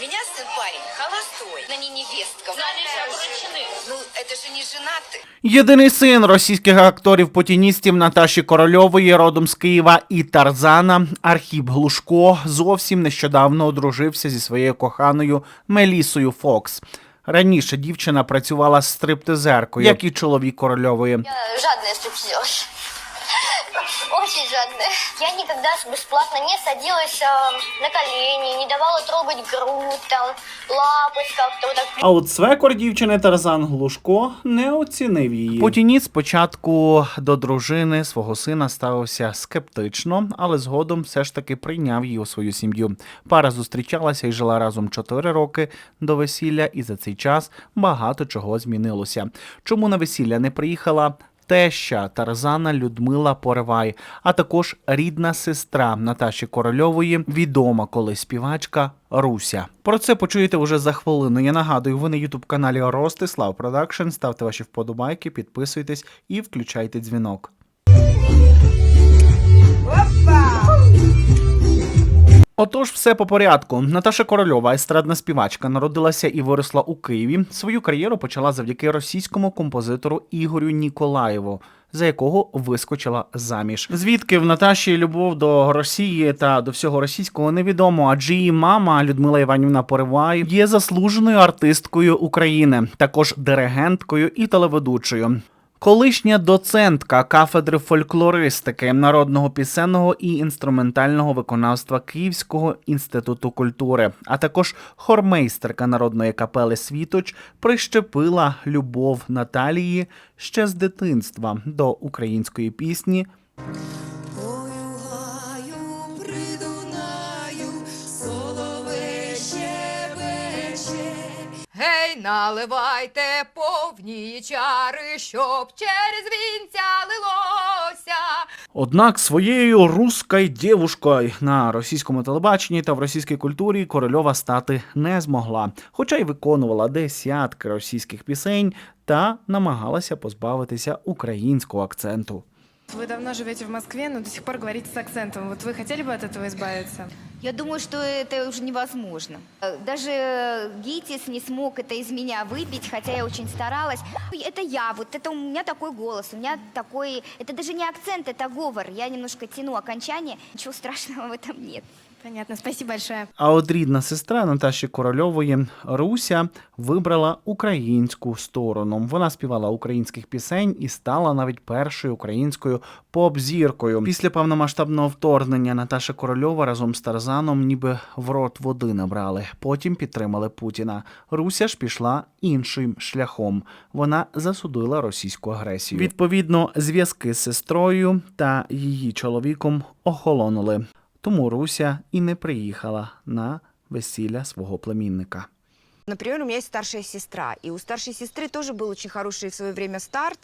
меня сын парень холостой, но не невестка. Ну, это же не женатый. Єдиний син російських акторів путіністів Наташі Корольової, родом з Києва і Тарзана, Архіп Глушко, зовсім нещодавно одружився зі своєю коханою Мелісою Фокс. Раніше дівчина працювала стриптизеркою, як і чоловік корольової. Я жадная стриптизерша. Очень жадная. Я никогда бесплатно не садилась а, на колени, не давала трогать грудь, там, лапать как-то вот так. А от свекор дівчини Тарзан Глушко не оцінив її. Путініт спочатку до дружини свого сина ставився скептично, але згодом все ж таки прийняв її у свою сім'ю. Пара зустрічалася і жила разом 4 роки до весілля, і за цей час багато чого змінилося. Чому на весілля не приїхала? Теща Тарзана Людмила Поривай, а також рідна сестра Наташі Корольової, відома колись співачка Руся. Про це почуєте уже за хвилину. Я нагадую, ви на ютуб каналі Ростислав Продакшн. Ставте ваші вподобайки, підписуйтесь і включайте дзвінок. Отож, все по порядку. Наташа Корольова, естрадна співачка, народилася і виросла у Києві. Свою кар'єру почала завдяки російському композитору Ігорю Ніколаєву, за якого вискочила заміж. Звідки в Наташі любов до Росії та до всього російського невідомо, адже її мама Людмила Іванівна Поривай є заслуженою артисткою України, також диригенткою і телеведучою. Колишня доцентка кафедри фольклористики, народного пісенного і інструментального виконавства Київського інституту культури, а також хормейстерка народної капели Світоч прищепила любов Наталії ще з дитинства до української пісні наливайте повні чари, щоб через вінця лилося. Однак своєю руською дівушкою на російському телебаченні та в російській культурі Корольова стати не змогла, хоча й виконувала десятки російських пісень та намагалася позбавитися українського акценту. Вы давно живете в Москве, но до сих пор говорите с акцентом. Вот вы хотели бы от этого избавиться? Я думаю, что это уже невозможно. Э, Даже Гитис не смог это из меня выбить, хотя я очень старалась. Это я, вот это у меня такой голос, у меня такой... Это даже не акцент, это говор. Я немножко тяну окончание, ничего страшного в этом нет. Понятно, спасибо большое. А от рідна сестра Наташі Корольової Руся вибрала українську сторону. Вона співала українських пісень і стала навіть першою українською поп-зіркою. Після повномасштабного вторгнення Наташа Корольова разом з Тарзаном ніби в рот води набрали. Потім підтримали Путіна. Руся ж пішла іншим шляхом. Вона засудила російську агресію. Відповідно, зв'язки з сестрою та її чоловіком охолонули Тому Руся і не приїхала на весілля свого племінника. Например, у меня есть старшая сестра, и у старшей сестры тоже был очень хороший в свое время старт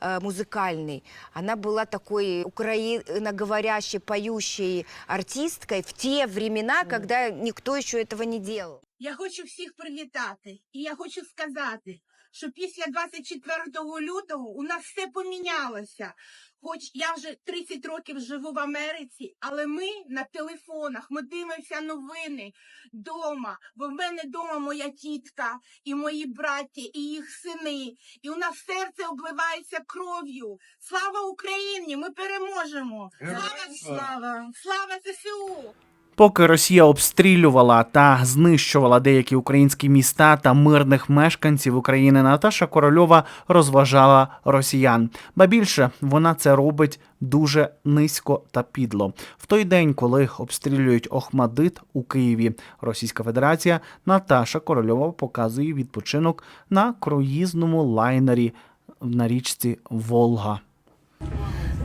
э, музыкальный. Она была такой украиноговорящей, поющей артисткой в те времена, когда никто еще этого не делал. Я хочу всіх привітати, і я хочу сказати, що після 24 лютого у нас все помінялося. Хоч я вже 30 років живу в Америці, але ми на телефонах, ми дивимося новини дома. Бо в мене дома моя тітка і мої браті, і їх сини. І у нас серце обливається кров'ю. Слава Україні! Ми переможемо! Слава слава! Слава ЗСУ! Поки Росія обстрілювала та знищувала деякі українські міста та мирних мешканців України, Наташа Корольова розважала росіян. Ба більше вона це робить дуже низько та підло. В той день, коли обстрілюють Охмадит у Києві, Російська Федерація, Наташа Корольова показує відпочинок на круїзному лайнері на річці Волга.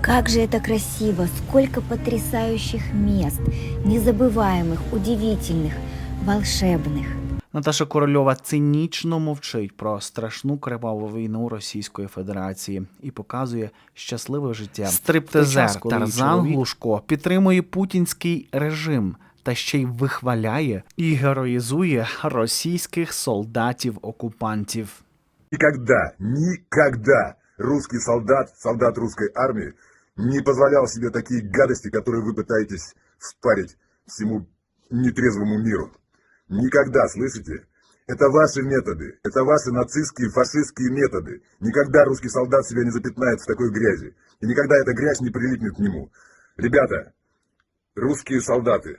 Как же это красиво, сколько потрясающих мест, незабываемых, удивительных, волшебных. Наташа Корольова цинічно мовчить про страшну криваву війну Російської Федерації і показує щасливе життя. Стриптизер Тарзан Глушко підтримує путінський режим та ще й вихваляє і героїзує російських солдатів-окупантів. Никогда, никогда русский солдат, солдат русской армии не позволял себе такие гадости, которые вы пытаетесь вспарить всему нетрезвому миру. Никогда, слышите? Это ваши методы, это ваши нацистские, фашистские методы. Никогда русский солдат себя не запятнает в такой грязи. И никогда эта грязь не прилипнет к нему. Ребята, русские солдаты,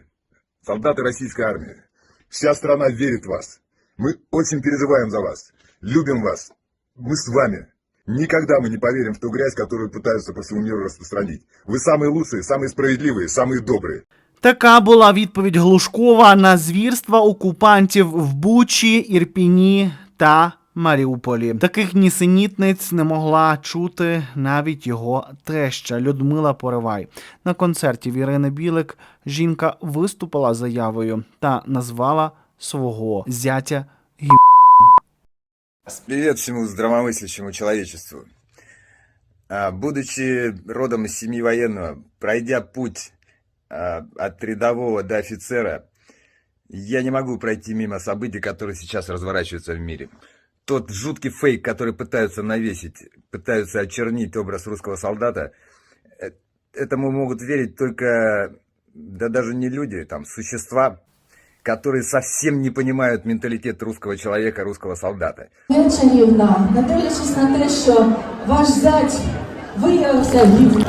солдаты российской армии, вся страна верит в вас. Мы очень переживаем за вас, любим вас. Мы с вами. Никогда мы не поверим в ту грязь, которую пытаются по всему миру распространить. Вы самые лучшие, самые справедливые, самые добрые. Така була відповідь Глушкова на звірства окупантів в Бучі, Ірпіні та Маріуполі. Таких нісенітниць не могла чути навіть його теща Людмила Поривай. На концерті в Ірини Білик жінка виступила з заявою та назвала свого зятя Привет всему здравомыслящему человечеству. А, Будучи родом из семьи военного, пройдя путь а, от рядового до офицера, я не могу пройти мимо событий, которые сейчас разворачиваются в мире. Тот жуткий фейк, который пытаются навесить, пытаются очернить образ русского солдата, э, этому могут верить только, да даже не люди, там, существа, которые совсем не понимают менталитет русского человека, русского солдата. Чарівна, не дивлячись на те, що ваш зять виявився гівним.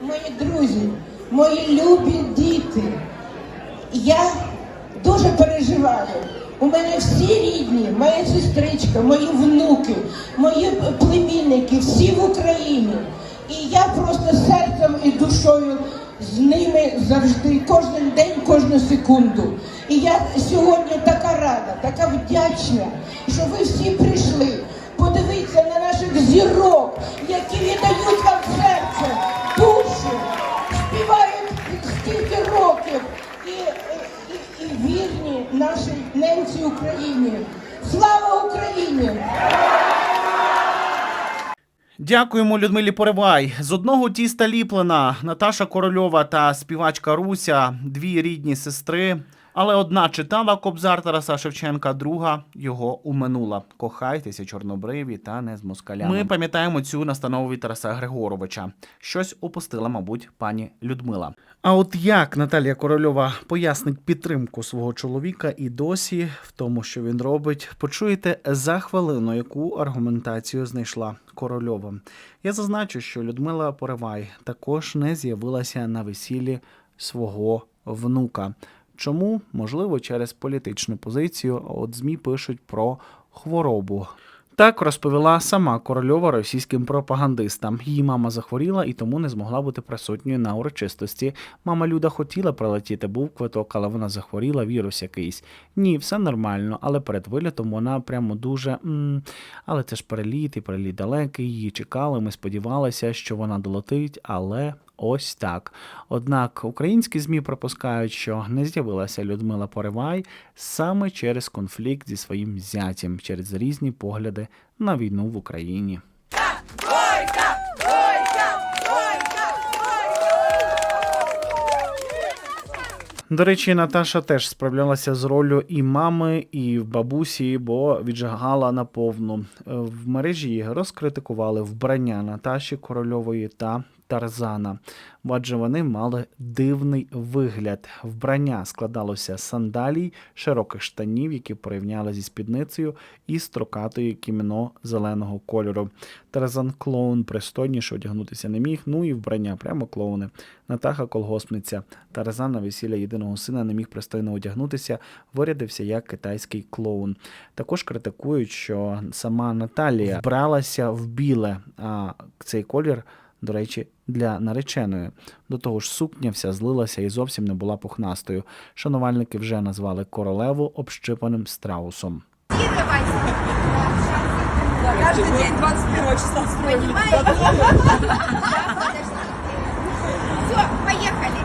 Мої друзі, мої любі діти, я дуже переживаю. У мене всі рідні, моя сестричка, мої внуки, мої племінники, всі в Україні. І я просто душою з ними завжди, кожен день, кожну секунду. І я сьогодні така рада, така вдячна, що ви всі прийшли. Подивіться на наших зірок, які віддають вам серце, душу, співають стільки років і, і, і вірні нашій ненці Україні. Слава Україні! Дякуємо Людмилі Поривай. З одного тіста ліплена Наташа Корольова та співачка Руся, дві рідні сестри. Але одна читала Кобзар Тараса Шевченка, друга його уминула. Кохайтеся, чорнобриві та не з москалями. Ми пам'ятаємо цю настанову від Тараса Григоровича. Щось упустила, мабуть, пані Людмила. А от як Наталія Корольова пояснить підтримку свого чоловіка і досі в тому, що він робить, почуєте за хвилину, яку аргументацію знайшла Корольова. Я зазначу, що Людмила Поривай також не з'явилася на весіллі свого внука. Чому? Можливо, через політичну позицію. а От ЗМІ пишуть про хворобу. Так розповіла сама корольова російським пропагандистам. Її мама захворіла і тому не змогла бути присутньою на урочистості. Мама Люда хотіла прилетіти, був квиток, але вона захворіла, вірус якийсь. Ні, все нормально, але перед вилітом вона прямо дуже. м але це ж переліт, і переліт далекий. Її чекали. Ми сподівалися, що вона долетить, але Ось так. Однак українські ЗМІ припускають, що не з'явилася Людмила Поривай саме через конфлікт зі своїм зятям, через різні погляди на війну в Україні. До речі, Наташа теж справлялася з роллю і мами, і бабусі, бо віджигала наповну. Е, В мережі розкритикували вбрання Наташі Корольової та Тарзана, адже вони мали дивний вигляд. Вбрання складалося з сандалій, широких штанів, які порівняли зі спідницею, і строкатої кімно зеленого кольору. Тарзан клоун пристойніше одягнутися не міг. Ну і вбрання прямо клоуни. Натаха колгоспниця. Тарзан на весілля єдиного сина не міг пристойно одягнутися, вирядився як китайський клоун. Також критикують, що сама Наталія вбралася в біле, а цей колір. До речі, для нареченої. До того ж, сукня вся злилася і зовсім не була пухнастою. Шанувальники вже назвали королеву общипаним страусом. Каждый день 21 числа Все, поехали.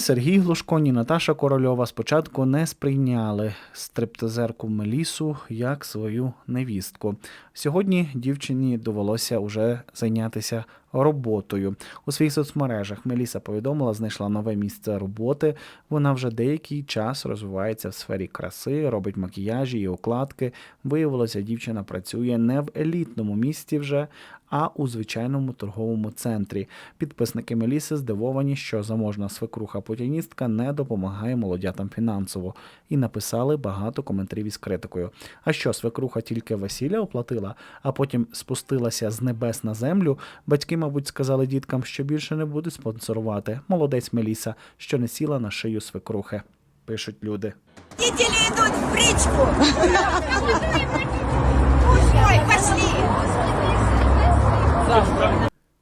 Сергій Глушко, ні Наташа Корольова спочатку не сприйняли стриптизерку Мелісу як свою невістку. Сьогодні дівчині довелося уже зайнятися роботою. У своїх соцмережах Меліса повідомила, знайшла нове місце роботи. Вона вже деякий час розвивається в сфері краси, робить макіяжі і укладки. Виявилося, дівчина працює не в елітному місті вже, а у звичайному торговому центрі. Підписники Меліси здивовані, що заможна свекруха-путіністка не допомагає молодятам фінансово, і написали багато коментарів із критикою. А що свекруха тільки весілля оплатила, а потім спустилася з небес на землю? Батьки, мабуть, сказали діткам, що більше не будуть спонсорувати. Молодець Меліса, що не сіла на шию свекрухи. Пишуть люди. Родители идут в бричку. Ой, пошли.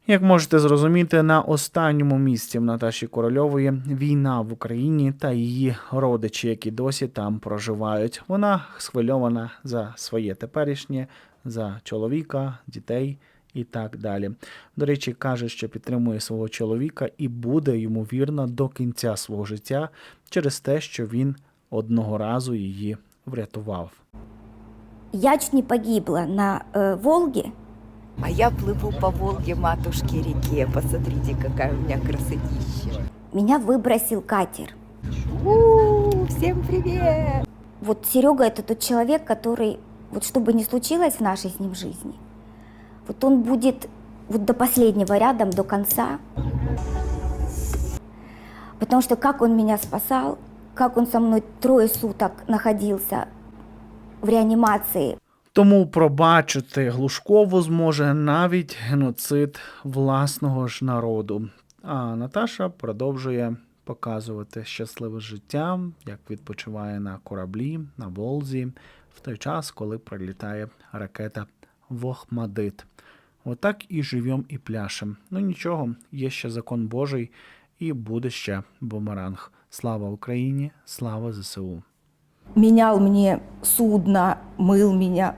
Як можете зрозуміти, на останньому місці в Наташі Корольової війна в Україні та її родичі, які досі там проживають. Вона схвильована за своє теперішнє, за чоловіка, дітей і так далі. До речі, каже, що підтримує свого чоловіка і буде йому вірна до кінця свого життя через те, що він одного разу її врятував. Я чуть не погибла на э, Волге. А я плыву по Волге, матушке реке. Посмотрите, какая у меня красотища. Меня выбросил катер. У, всем привет! Вот Серега это тот человек, который, вот что бы ни случилось в нашей с ним жизни, вот он будет вот до последнего рядом, до конца. Потому что как он меня спасал, как он со мной трое суток находился в реанимации, Тому пробачити Глушкову зможе навіть геноцид власного ж народу. А Наташа продовжує показувати щасливе життя, як відпочиває на кораблі, на Волзі, в той час, коли прилітає ракета в Охмадит. Отак і живем, і пляшем. Ну нічого, є ще закон Божий, і буде ще бумеранг. Слава Україні! Слава ЗСУ! Міняв мені судно, мыл меня.